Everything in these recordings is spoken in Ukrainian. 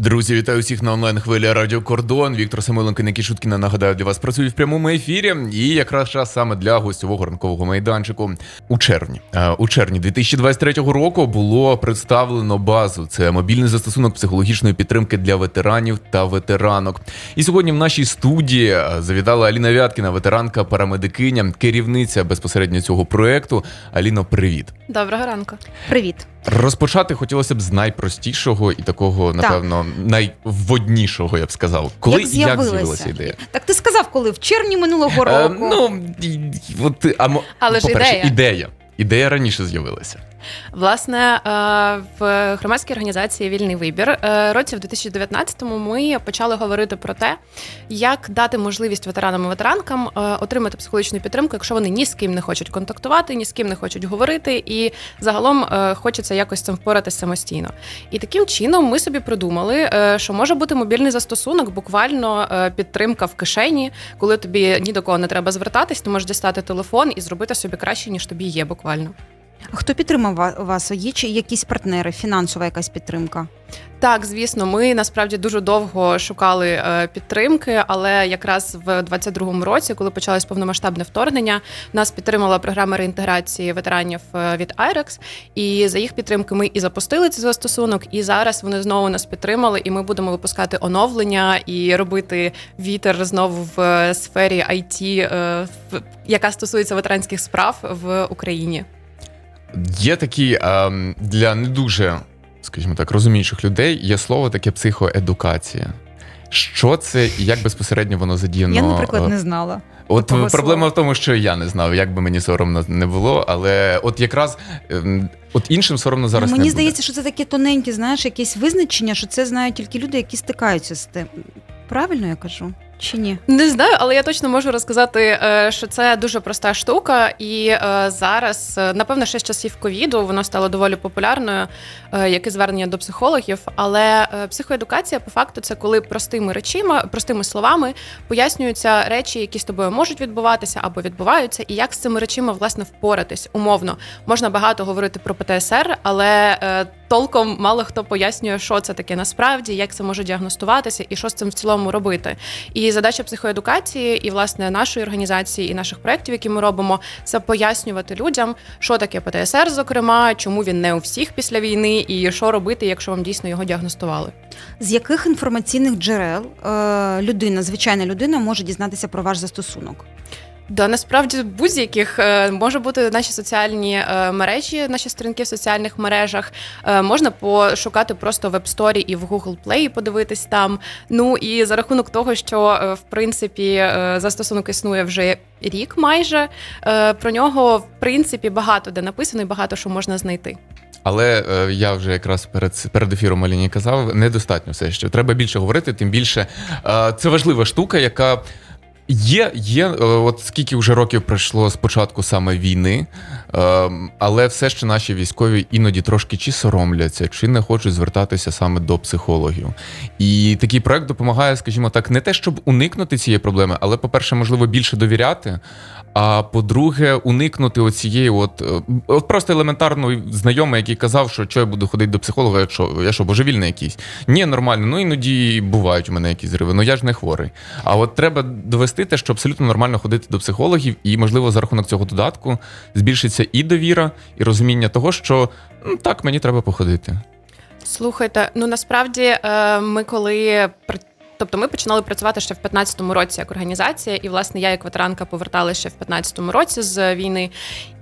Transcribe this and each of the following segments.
Друзі, вітаю всіх на онлайн хвилі Радіо Кордон. Віктор Самойленко, Никіт Шуткіна, нагадаю, для вас працюють в прямому ефірі. І якраз час саме для гостьового ранкового майданчику. У червні е, у червні 2023 року було представлено базу. Це мобільний застосунок психологічної підтримки для ветеранів та ветеранок. І сьогодні в нашій студії е, завітала Аліна Вяткіна, ветеранка, парамедикиня, керівниця безпосередньо цього проекту. Аліно, привіт. Доброго ранку. Привіт. Розпочати хотілося б з найпростішого і такого, напевно, найводнішого, я б сказав. Коли Як як з'явилася? ідея? Так ти сказав, коли в червні минулого Е, року. ну, і- і- от, а, Але ж ідея. ідея. Ідея раніше з'явилася. Власне, е, в громадській організації Вільний вибір е, році в 2019-му ми почали говорити про те, як дати можливість ветеранам і ветеранкам е, отримати психологічну підтримку, якщо вони ні з ким не хочуть контактувати, ні з ким не хочуть говорити, і загалом хочеться якось цим впоратися самостійно. І таким чином ми собі придумали, що може бути мобільний застосунок, буквально підтримка в кишені, коли тобі ні до кого не треба звертатись, ти можеш дістати телефон і зробити собі краще, ніж тобі є буквально. А хто підтримав ва- вас? Є чи якісь партнери, фінансова якась підтримка? Так, звісно, ми насправді дуже довго шукали е, підтримки, але якраз в 22-му році, коли почалось повномасштабне вторгнення, нас підтримала програма реінтеграції ветеранів е, від IREX, і за їх підтримки ми і запустили цей застосунок, і зараз вони знову нас підтримали, і ми будемо випускати оновлення і робити вітер знову в е, сфері IT, е, в- яка стосується ветеранських справ в Україні. Є такі ем, для не дуже, скажімо так, розуміючих людей є слово таке психоедукація. Що це і як безпосередньо воно задіяно? Я, наприклад, е, не знала. От проблема слова. в тому, що я не знав, як би мені соромно не було, але от якраз ем, от іншим соромно зараз Ну, Мені не здається, що це таке тоненьке, знаєш, якесь визначення, що це знають тільки люди, які стикаються з тим. Правильно я кажу? Чи ні? Не знаю, але я точно можу розказати, е, що це дуже проста штука, і е, зараз, е, напевно, ще з часів ковіду воно стало доволі популярною, як і звернення до психологів. Але психоедукація, по факту, це коли простими речима, простими словами пояснюються речі, які з тобою можуть відбуватися або відбуваються, і як з цими речима власне впоратись. Умовно можна багато говорити про ПТСР, але толком мало хто пояснює, що це таке насправді, як це може діагностуватися і що з цим в цілому робити. І задача психоедукації, і власне нашої організації, і наших проєктів, які ми робимо, це пояснювати людям, що таке ПТСР, зокрема, чому він не у всіх після війни, і що робити, якщо вам дійсно його діагностували. З яких інформаційних джерел е, людина, звичайна людина, може дізнатися про ваш застосунок? Да, насправді будь-яких е, може бути наші соціальні е, мережі, наші сторінки в соціальних мережах. Е, можна пошукати просто в App Store і в Google Play, і подивитись там. Ну і за рахунок того, що в принципі застосунок існує вже рік майже. Про нього в принципі багато де написано і багато що можна знайти. Але е, я вже якраз перед перед ефіром Аліні казав, недостатньо все ще. Треба більше говорити, тим більше е, це важлива штука, яка. Є, є, е, от скільки вже років пройшло з початку саме війни, але все ще наші військові іноді трошки чи соромляться, чи не хочуть звертатися саме до психологів. І такий проект допомагає, скажімо так, не те, щоб уникнути цієї проблеми, але, по-перше, можливо, більше довіряти. А по-друге, уникнути оцієї, от, е, от просто елементарно знайомий, який казав, що що я буду ходити до психолога, якщо я що, божевільний якийсь. Ні, нормально. Ну іноді бувають у мене якісь зриви. Ну я ж не хворий. А от треба довести те, що абсолютно нормально ходити до психологів, і можливо за рахунок цього додатку збільшиться і довіра, і розуміння того, що ну, так мені треба походити. Слухайте, ну насправді е, ми коли Тобто ми починали працювати ще в 15-му році як організація, і власне я як ветеранка поверталася ще в 15-му році з війни.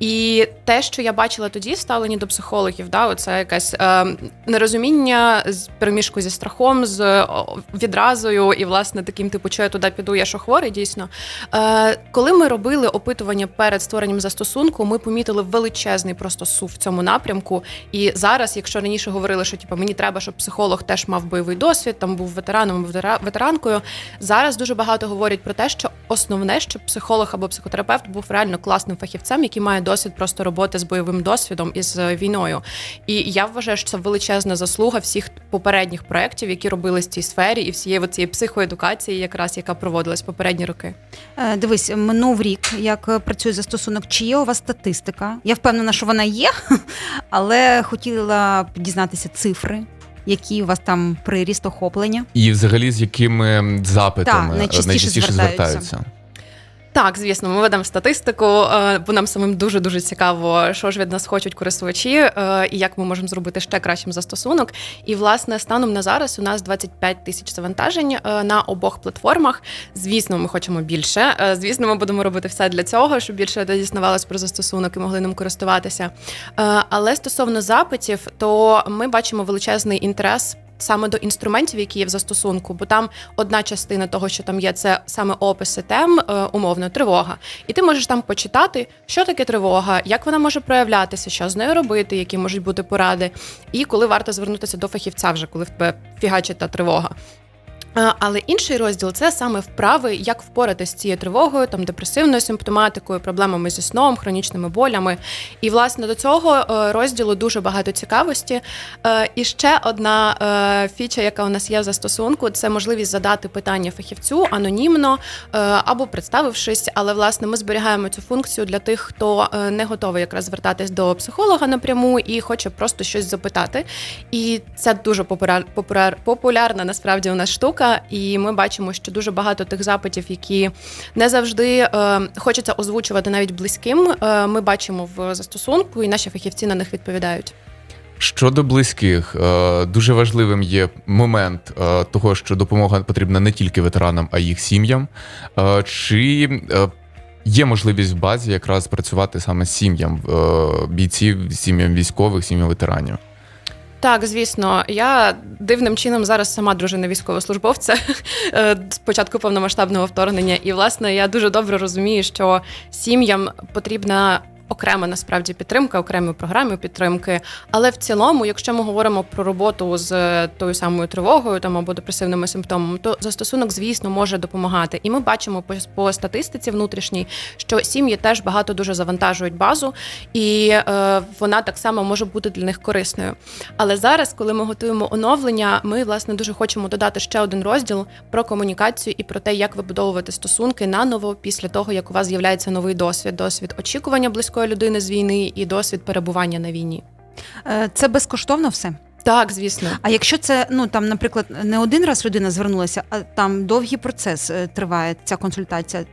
І те, що я бачила тоді, в ставленні до психологів, да, оце якесь е, нерозуміння з переміжку зі страхом, з відразою, і власне таким типу, що я туди піду, я що хворий, дійсно. Е, коли ми робили опитування перед створенням застосунку, ми помітили величезний просто сув в цьому напрямку. І зараз, якщо раніше говорили, що типу, мені треба, щоб психолог теж мав бойовий досвід, там був ветераном, ветера- ветеранкою. Зараз дуже багато говорять про те, що основне, щоб психолог або психотерапевт був реально класним фахівцем, який має досвід просто роботи з бойовим досвідом і з війною. І я вважаю, що це величезна заслуга всіх попередніх проєктів, які робились в цій сфері, і всієї цієї психоедукації, якраз яка проводилась попередні роки. Е, Дивись, минув рік, як е, працює застосунок. Чи є у вас статистика? Я впевнена, що вона є, але хотіла б дізнатися цифри. Який у вас там приріст охоплення? І взагалі з якими запитами Так, найчастіше звертаються. Так, звісно, ми ведемо статистику, е, бо нам самим дуже дуже цікаво, що ж від нас хочуть користувачі, е, і як ми можемо зробити ще кращим застосунок. І власне станом на зараз у нас 25 тисяч завантажень е, на обох платформах. Звісно, ми хочемо більше. Звісно, ми будемо робити все для цього, щоб більше дізнавалось про застосунок і могли ним користуватися. Але стосовно запитів, то ми бачимо величезний інтерес. Саме до інструментів, які є в застосунку, бо там одна частина того, що там є, це саме описи тем, е, умовно, тривога. І ти можеш там почитати, що таке тривога, як вона може проявлятися, що з нею робити, які можуть бути поради, і коли варто звернутися до фахівця, вже коли в тебе фігачить та тривога. Але інший розділ це саме вправи, як впоратися з цією тривогою, там депресивною симптоматикою, проблемами зі сном, хронічними болями. І власне до цього е, розділу дуже багато цікавості. Е, І ще одна е, фіча, яка у нас є в застосунку, це можливість задати питання фахівцю анонімно або представившись. Але власне ми зберігаємо цю функцію для тих, хто не готовий якраз звертатись до психолога напряму і хоче просто щось запитати. І це дуже популяр, популяр, популярна насправді у нас штука. І ми бачимо, що дуже багато тих запитів, які не завжди е, хочеться озвучувати навіть близьким. Е, ми бачимо в застосунку, і наші фахівці на них відповідають. Щодо близьких, е, дуже важливим є момент е, того, що допомога потрібна не тільки ветеранам, а їх сім'ям. Е, Чи є можливість в базі якраз працювати саме з сім'ям бійців, сім'ям військових, сім'ям ветеранів? Так, звісно, я дивним чином зараз сама дружина військовослужбовця е, з початку повномасштабного вторгнення. І власне я дуже добре розумію, що сім'ям потрібна. Окрема насправді підтримка, окремі програми підтримки. Але в цілому, якщо ми говоримо про роботу з е, тою самою тривогою там або депресивними симптомами, то застосунок, звісно, може допомагати. І ми бачимо по, по статистиці внутрішній, що сім'ї теж багато дуже завантажують базу, і е, вона так само може бути для них корисною. Але зараз, коли ми готуємо оновлення, ми власне дуже хочемо додати ще один розділ про комунікацію і про те, як вибудовувати стосунки наново після того, як у вас з'являється новий досвід, досвід очікування близької людини з війни і досвід перебування на війні. Е, Це безкоштовно все. Так, звісно. А якщо це, ну там, наприклад, не один раз людина звернулася, а там довгий процес е, триває ця консультація,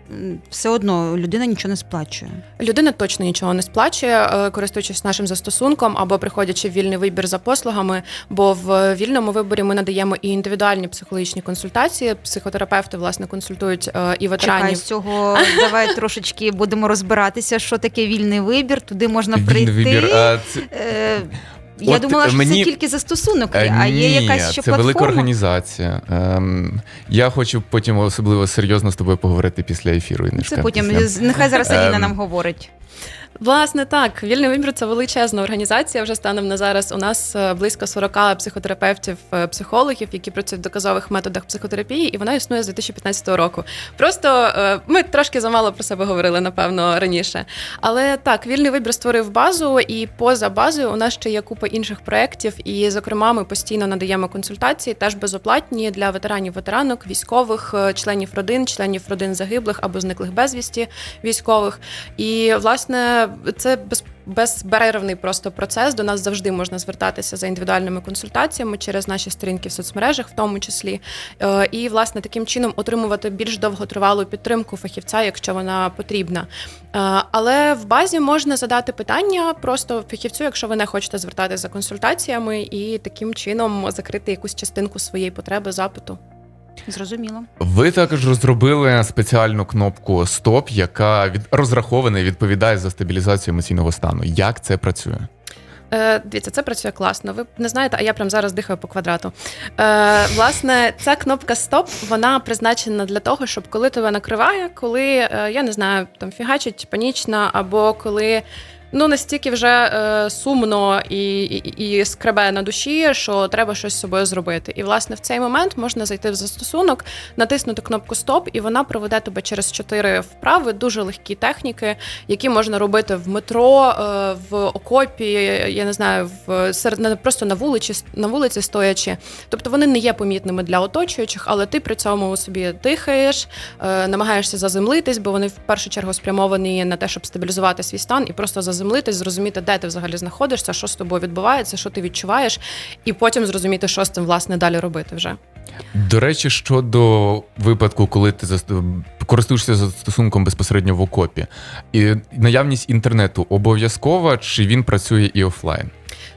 все одно людина нічого не сплачує. Людина точно нічого не сплачує, е, користуючись нашим застосунком або приходячи в вільний вибір за послугами. Бо в вільному виборі ми надаємо і індивідуальні психологічні консультації. Психотерапевти власне консультують е, і Чекай, ветеранів. з цього давай трошечки будемо розбиратися, що таке вільний вибір. Туди можна прийти. Вибір. Я От думала, що мені- це тільки застосунок, Е, а є Ні, якась ще це платформа. велика організація. Ем, я хочу потім особливо серйозно з тобою поговорити після ефіру. Інешка, Це потім після. з- нехай зараз Аліна Ем, нам говорить. Власне, так, вільний вибір це величезна організація. Вже станом на зараз у нас е, близько 40 психотерапевтів, е, психологів, які працюють в доказових методах психотерапії, і вона існує з 2015 року. Просто е, ми трошки замало про себе говорили, напевно, раніше. Але так, вільний вибір створив базу, і поза базою у нас ще є купа інших проєктів. І, зокрема, ми постійно надаємо консультації, теж безоплатні для ветеранів, ветеранок, військових, членів родин, членів родин загиблих або зниклих безвісті військових. І власне це без, безперервний просто процес. До нас завжди можна звертатися за індивідуальними консультаціями через наші сторінки в соцмережах, в тому числі. Е, І власне таким чином отримувати більш довготривалу підтримку фахівця, якщо вона потрібна. Е, Але в базі можна задати питання просто фахівцю, якщо ви не хочете звертатися за консультаціями, і таким чином закрити якусь частинку своєї потреби запиту. Зрозуміло. Ви також розробили спеціальну кнопку Стоп, яка від розрахована і відповідає за стабілізацію емоційного стану. Як це працює? Е, дивіться, це працює класно. Ви не знаєте, а я прям зараз дихаю по квадрату. Е, власне, ця кнопка Стоп вона призначена для того, щоб коли тебе накриває, коли е, я не знаю, там фігачить панічна, або коли. Ну, настільки вже е, сумно і, і, і скребе на душі, що треба щось з собою зробити. І, власне, в цей момент можна зайти в застосунок, натиснути кнопку Стоп, і вона проведе тебе через чотири вправи, дуже легкі техніки, які можна робити в метро, е, в окопі, я не знаю, в серед на- просто на вулиці, на вулиці стоячи. Тобто вони не є помітними для оточуючих, але ти при цьому собі дихаєш, е, намагаєшся заземлитись, бо вони в першу чергу спрямовані на те, щоб стабілізувати свій стан і просто заземлитись приземлитись, зрозуміти, де ти взагалі знаходишся, що з тобою відбувається, що ти відчуваєш, і потім зрозуміти, що з цим власне далі робити вже. До речі, щодо випадку, коли ти користуєшся застосунком безпосередньо в окопі, і наявність інтернету обов'язкова, чи він працює і офлайн?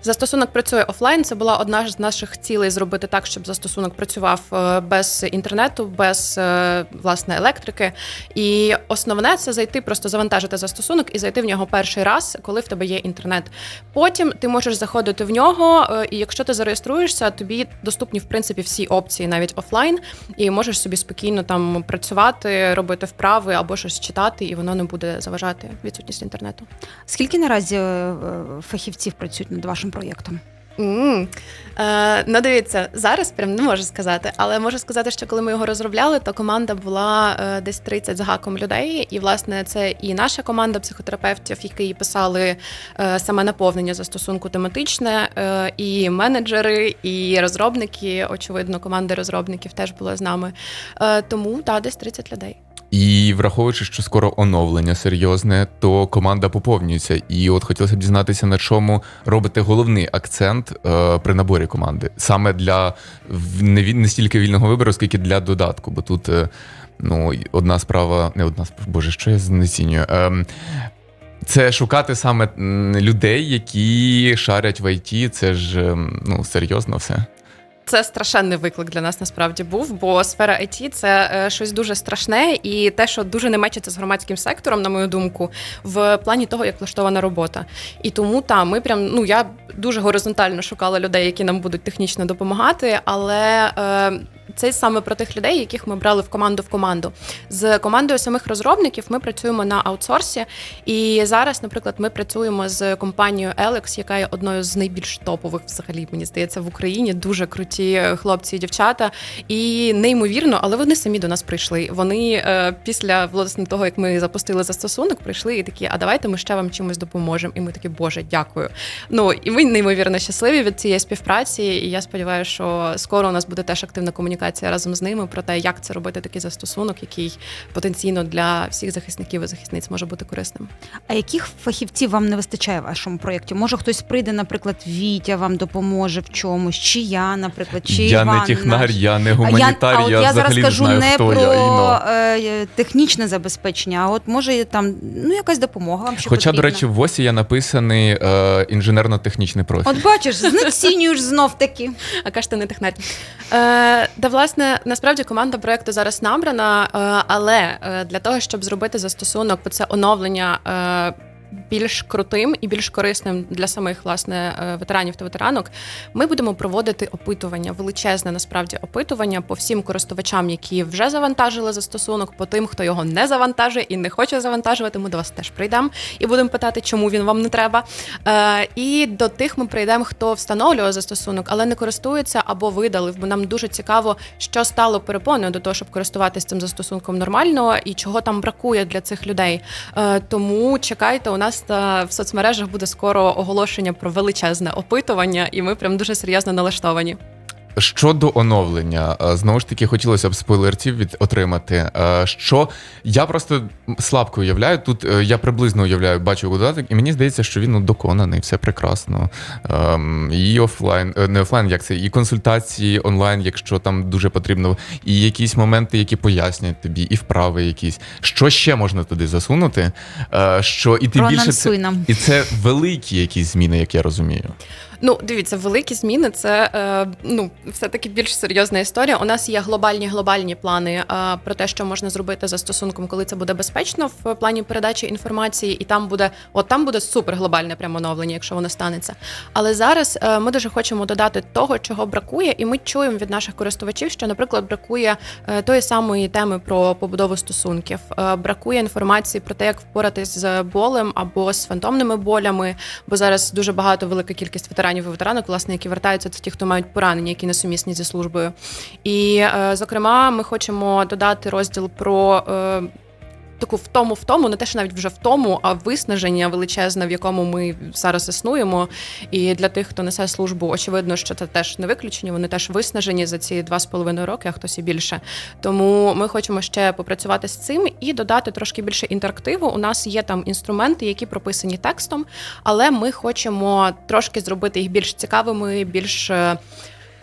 Застосунок працює офлайн. Це була одна з наших цілей зробити так, щоб застосунок працював е, без інтернету, без е, власне електрики. І основне це зайти, просто завантажити застосунок і зайти в нього перший раз, коли в тебе є інтернет. Потім ти можеш заходити в нього, е, і якщо ти зареєструєшся, тобі доступні в принципі всі опції, навіть офлайн, і можеш собі спокійно там працювати, робити вправи або щось читати, і воно не буде заважати відсутність інтернету. Скільки наразі фахівців працюють над вашим проєктом? Mm. Е, ну, дивіться, зараз прям не можу сказати, але можу сказати, що коли ми його розробляли, то команда була е, десь 30 з гаком людей. І, власне, це і наша команда психотерапевтів, які писали е, саме наповнення застосунку тематичне, е, і менеджери, і розробники. Очевидно, команди розробників теж були з нами. Е, тому та десь 30 людей. І враховуючи, що скоро оновлення серйозне, то команда поповнюється. І от хотілося б дізнатися, на чому робите головний акцент е, при наборі команди, саме для не, не стільки вільного вибору, скільки для додатку. Бо тут е, ну, одна справа, не одна справа, боже, що я знецінюю. Ем, це шукати саме людей, які шарять в ІТ. Це ж ем, ну, серйозно все. Це страшенний виклик для нас насправді був, бо сфера IT – це е, щось дуже страшне, і те, що дуже не мечиться з громадським сектором, на мою думку, в плані того, як влаштована робота. І тому та ми прям ну я дуже горизонтально шукала людей, які нам будуть технічно допомагати, але. Е, це саме про тих людей, яких ми брали в команду в команду. З командою самих розробників ми працюємо на аутсорсі. І зараз, наприклад, ми працюємо з компанією Alex, яка є одною з найбільш топових, взагалі, мені здається, в Україні. Дуже круті хлопці і дівчата. І неймовірно, але вони самі до нас прийшли. Вони е, після власне того, як ми запустили застосунок, прийшли і такі: а давайте ми ще вам чимось допоможемо. І ми такі, Боже, дякую. Ну і ми неймовірно щасливі від цієї співпраці. І я сподіваюся, що скоро у нас буде теж активна комунікація разом з ними про те, як це робити такий застосунок, який потенційно для всіх захисників і захисниць може бути корисним. А яких фахівців вам не вистачає в вашому проєкті? Може, хтось прийде, наприклад, Вітя вам допоможе в чомусь, чи я, наприклад, чи я Іван не технар, наш? я не А гуманітар, а от я, я зараз кажу не знаю, не хто про я. Ну. е, технічне забезпечення, а от може там ну якась допомога вам ще Хоча, до речі, в ВОСі я написаний е, інженерно-технічний профіль. От бачиш, знецінюєш знов таки. А кажете, не технар. Е, да, власне, насправді команда проекту зараз набрана, е, але е, для того, щоб зробити застосунок, це оновлення. Більш крутим і більш корисним для самих власне е, ветеранів та ветеранок, ми будемо проводити опитування, величезне насправді опитування по всім користувачам, які вже завантажили застосунок, по тим, хто його не завантажує і не хоче завантажувати. Ми до вас теж прийдемо і будемо питати, чому він вам не треба. Е, і до тих ми прийдемо, хто встановлює застосунок, але не користується або видалив, бо нам дуже цікаво, що стало перепоною до того, щоб користуватися цим застосунком нормально і чого там бракує для цих людей. Е, тому чекайте, у нас та в соцмережах буде скоро оголошення про величезне опитування, і ми прям дуже серйозно налаштовані. Щодо оновлення, е, знову ж таки, хотілося б спойлерців від отримати. Е, Що я просто слабко уявляю. Тут е, я приблизно уявляю, бачу додаток, і мені здається, що він ну, доконаний, все прекрасно. Ем, І офлайн, не офлайн, як це, і консультації онлайн, якщо там дуже потрібно, і якісь моменти, які пояснюють тобі, і вправи якісь. Що ще можна туди засунути? Що і тим більше це, нам. і це великі якісь зміни, як я розумію. Ну, дивіться, великі зміни це е, ну все таки більш серйозна історія. У нас є глобальні глобальні плани е, про те, що можна зробити за стосунком, коли це буде безпечно в плані передачі інформації, і там буде, от там буде супер глобальне прямо оновлення, якщо воно станеться. Але зараз е, ми дуже хочемо додати того, чого бракує, і ми чуємо від наших користувачів, що, наприклад, бракує е, тої самої теми про побудову стосунків, бракує інформації про те, як впоратись з болем або з фантомними болями, бо зараз дуже багато велика кількість ветеранів і ветеранок, власне, які вертаються, це ті, хто мають поранення, які несумісні зі службою. І, е, зокрема, ми хочемо додати розділ про. Е, таку втому втому, не те, що навіть вже втому, а виснаження величезне, в якому ми зараз існуємо. І для тих, хто несе службу, очевидно, що це теж не виключення. Вони теж виснажені за ці два з половиною роки, а хтось і більше. Тому ми хочемо ще попрацювати з цим і додати трошки більше інтерактиву. У нас є там інструменти, які прописані текстом, але ми хочемо трошки зробити їх більш цікавими, більш.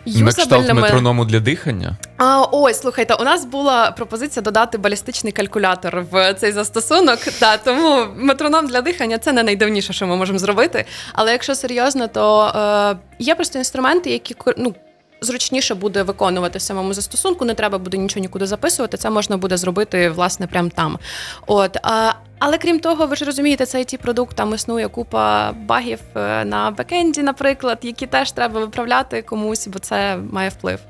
На кшталт метроному для дихання. А, ось, слухайте, у нас була пропозиція додати балістичний калькулятор в цей застосунок. Та, тому метроном для дихання це не найдавніше, що ми можемо зробити. Але якщо серйозно, то е, є просто інструменти, які ну, зручніше буде виконувати в самому застосунку. Не треба буде нічого нікуди записувати. Це можна буде зробити власне прямо там. От. А, але крім того, ви ж розумієте, це ті продукт там існує купа багів е, на бекенді, наприклад, які теж треба виправляти комусь, бо це має вплив.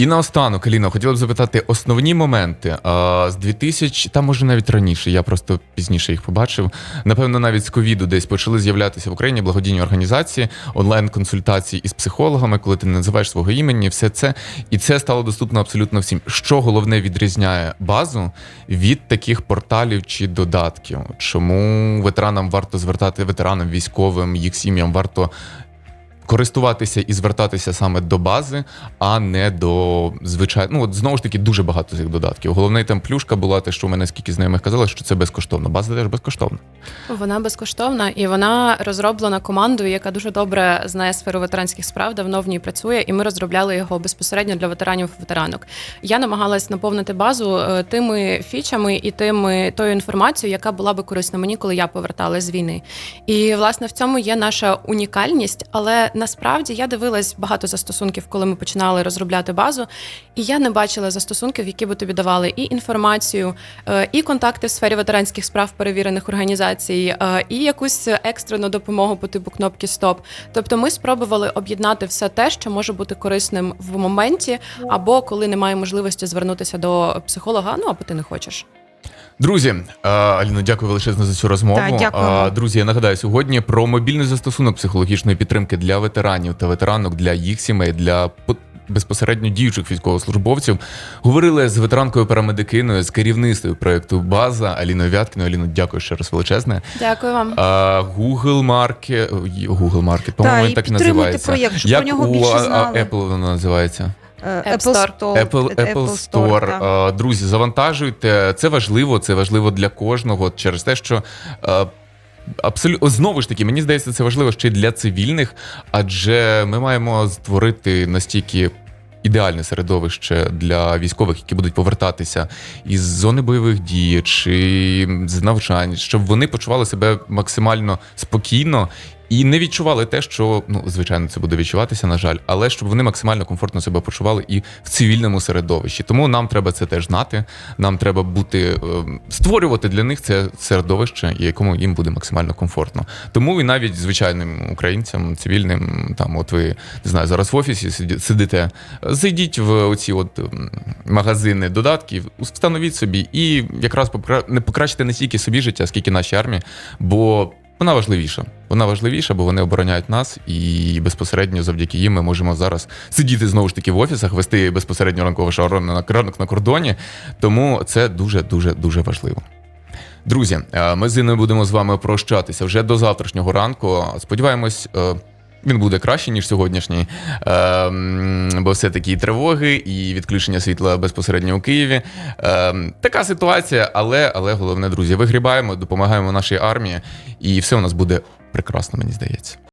І наостанок, Аліна, хотіла б запитати основні моменти а, з 2000, та може навіть раніше, я просто пізніше їх побачив. Напевно, навіть з ковіду десь почали з'являтися в Україні благодійні організації, онлайн-консультації із психологами, коли ти називаєш свого імені, все це. І це стало доступно абсолютно всім. Що головне відрізняє базу від таких порталів чи додатків? Чому ветеранам варто звертати ветеранам військовим, їх сім'ям варто користуватися і звертатися саме до бази, а не до звичайно. Ну от знову ж таки дуже багато цих додатків. Головне там плюшка була те, що мене скільки знайомих казали, що це безкоштовно. База теж безкоштовна. Вона безкоштовна і вона розроблена командою, яка дуже добре знає сферу ветеранських справ, давно в ній працює, і ми розробляли його безпосередньо для ветеранів ветеранок. Я намагалась наповнити базу е, тими фічами і тими тою інформацією, яка була би корисна мені, коли я поверталась з війни. І власне в цьому є наша унікальність, але насправді я дивилась багато застосунків, коли ми починали розробляти базу, і я не бачила застосунків, які би тобі давали і інформацію, е, і контакти в сфері ветеранських справ перевірених організацій, е, і якусь екстрену допомогу по типу кнопки Стоп. Тобто, ми спробували об'єднати все те, що може бути корисним в моменті, або коли немає можливості звернутися до психолога, ну або ти не хочеш. Друзі, е, Аліно, дякую величезно за цю розмову. Так. Е, Друзі, я нагадаю сьогодні про мобільний застосунок психологічної підтримки для ветеранів та ветеранок, для їх сімей, для по- безпосередньо діючих військовослужбовців. Говорили з ветеранкою парамедикиною, з керівництвою проєкту База Аліною Вяткіною. Аліно, дякую ще раз величезне. Дякую вам. А, Google Market, Google Market, по-моєму, так і називається. проєкт, щоб Як про нього більше знали. Apple воно називається? Е, App Store. Apple, Apple Store. так. А, Друзі, завантажуйте. Це важливо, це важливо для кожного через те, що. а, Абсолютно знову ж таки, мені здається, це важливо ще й для цивільних, адже ми маємо створити настільки ідеальне середовище для військових, які будуть повертатися із зони бойових дій чи з навчань, щоб вони почували себе максимально спокійно і не відчували те, що ну звичайно це буде відчуватися, на жаль, але щоб вони максимально комфортно себе почували і в цивільному середовищі. Тому нам треба це теж знати. Нам треба бути е, створювати для них це середовище, якому їм буде максимально комфортно. Тому і навіть звичайним українцям, цивільним, там, от ви не знаю, зараз в офісі сидите, зайдіть в оці от магазини додатків, встановіть собі і якраз не покращите не стільки собі життя, скільки нашій армії, бо вона важливіша. Вона важливіша, бо вони обороняють нас, і безпосередньо завдяки їм ми можемо зараз сидіти знову ж таки в офісах, вести безпосередньо ранкове шаурон на ранок на кордоні. Тому це дуже дуже дуже важливо. Друзі, е, ми з ними будемо з вами прощатися вже до завтрашнього ранку. Сподіваємось. Він буде краще, ніж сьогоднішній, е, бо все такі тривоги і відключення світла безпосередньо у Києві. Е, така ситуація, але, але головне, друзі, вигрібаємо, допомагаємо нашій армії, і все у нас буде прекрасно, мені здається.